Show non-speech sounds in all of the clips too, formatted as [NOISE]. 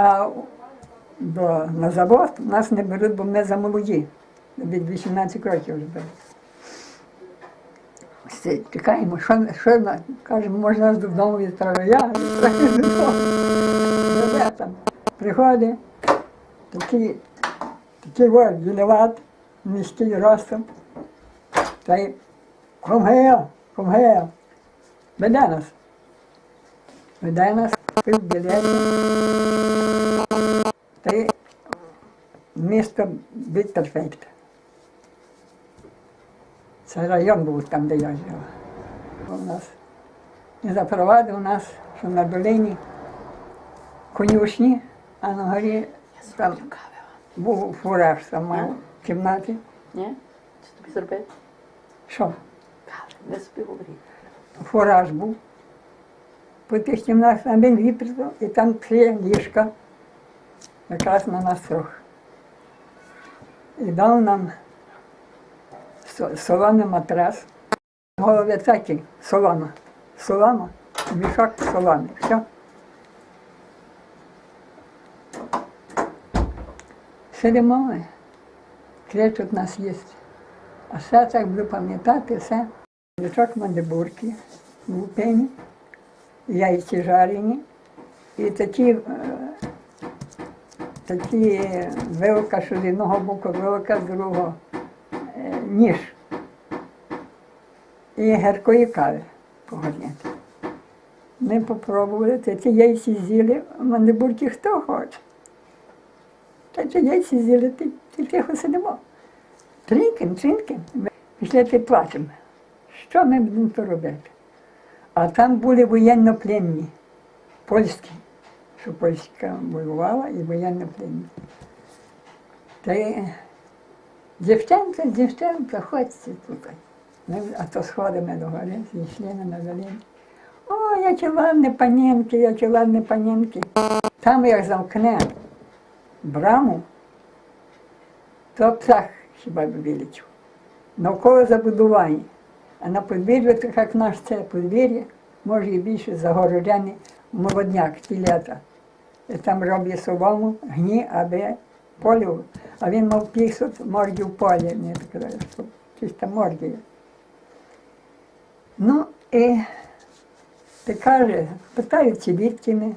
А до, на завод нас не беруть, бо ми замолоді. Від 18 років вже беруть. Чекаємо, що, що кажемо, може нас додому відправити. Я там. Приходить, такий, такий от вінуват, низький ростом. Та й комгейл, комгейл. Веде нас. Веде нас, пив білети. Й місто Віттерфельд. Це район був там, де я жила. У нас. І запровадив нас, що на долині конюшні, а на горі там був фураж, там мав в кімнаті. Ні? Чи тобі зробити? Що? Не собі говорити. фураж був. По тих кімнатах там він випрятав, і там три ліжка, якраз на нас трьох. І дав нам солоний матрас. Голови такі, солома. Солома, мішок соломи. Все. Сидимо ми, кричуть нас їсти. А все так буду пам'ятати, все. Лючок мандибурки, лупені, яйці жарені і такі, такі вилка, що з одного боку вилка, з другого е, ніж. І гіркої кави погорняти. Ми попробували, та ці яйці з'їли, мандибурки хто хоче. Та ці яйці з'їли, ти, ти тихо сидимо. Трінким, трінким. Після ти плачемо. Що ми будемо то робити? А там були воєннопленні, польські, що польська воювала і воєннопленні. Та дівчинка, дівчинка, ходьте тут. А то сходимо до гори, зійшли на долину. О, які ладні панінки, які ладні панінки. Там як замкне браму, то птах хіба б вилетів. Навколо забудування. А на подвір'ї, так як наш це подвір'я, може і більше загороджений молодняк, тілята. І там солому, гні, аби полюв. А він мав пісок морді полі, мені так що чиста мордія. Ну і ти каже, питають ці відки.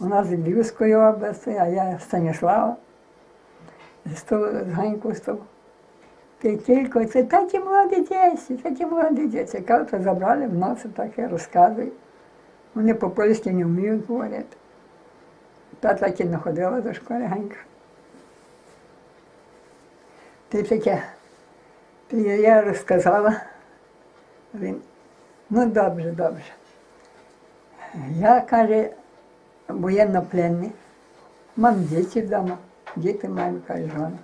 У нас з Львівської області, а я Станіслава, з Ганьку того. Ти тільки це такі молоді діти, такі молоді діти. Кажуть, забрали в нас так і розказують. Вони по-польськи не вміють говорити. Так і не ходила до школи Ганька. Ти таке, я розказала. Він, ну добре, добре. Я, каже, воєннопленний, мам діти вдома, діти маю, каже, жона.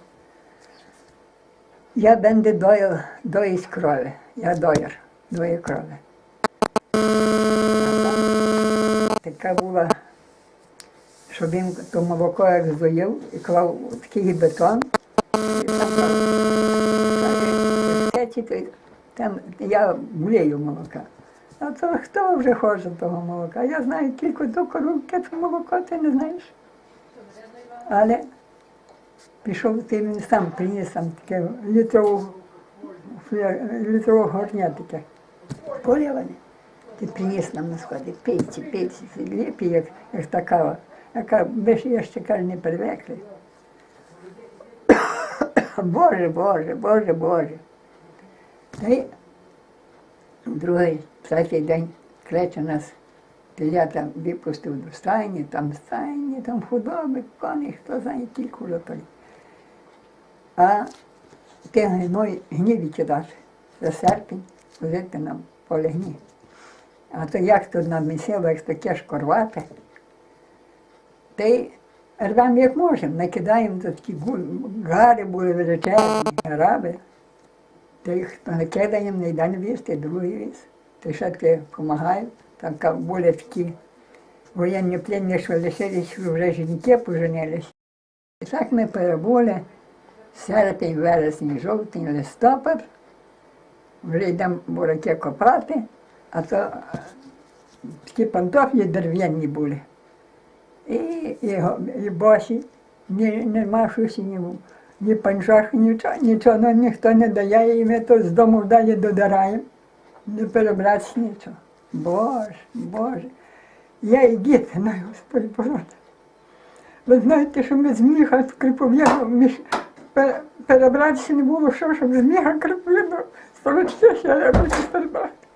Я бенде доїв, доїть крові. Я доїр, дою крові. Така була, що він то молоко як здоїв і клав такий бетон. І там, каже, «Та там я влію молока. А то хто вже хоче того молока? Я знаю тільки до коробки це молоко, ти не знаєш. Але пішов ти він сам приніс там таке літрову, літрову горня таке. Поляне. Ти приніс нам на сході, пийте, пийте, ліпі, як, як та. Яка ви ж ще каже, не привикли. [COUGHS] Боже, Боже, Боже, Боже. Та й другий, третій день кличе нас, я там випустив до стайні, там стайні, там худоби, коні, хто знає, тільки вже той. А ти гной гні викидати за серпень, возити нам поле гні. А то як тут нам місило, як то тяжко рвати, та й рвемо як можемо, накидаємо такі гари були величезні, граби. Та їх хто накидаємо, не йде віз, ти другий віз. Ти ще таки допомагаю. Там були такі воєнні пленні, що лишились, вже жінки поженились. І так ми перебули серпень, вересень, жовтень, листопад. Вже йдемо бураки копати, а то такі пантофлі дерев'яні були. І, і, і босі, ні, нема щось ні, панчах, нічого, нічого ну, ніхто не дає, і ми то з дому далі додираємо. Не перебратися нічого. Боже, Боже. Я і діти на Господь бороти. Ви знаєте, що ми з міха з Крипов'єго між перебратися не було що, щоб з міха Крипов'єго сторочки ще я хочу перебрати.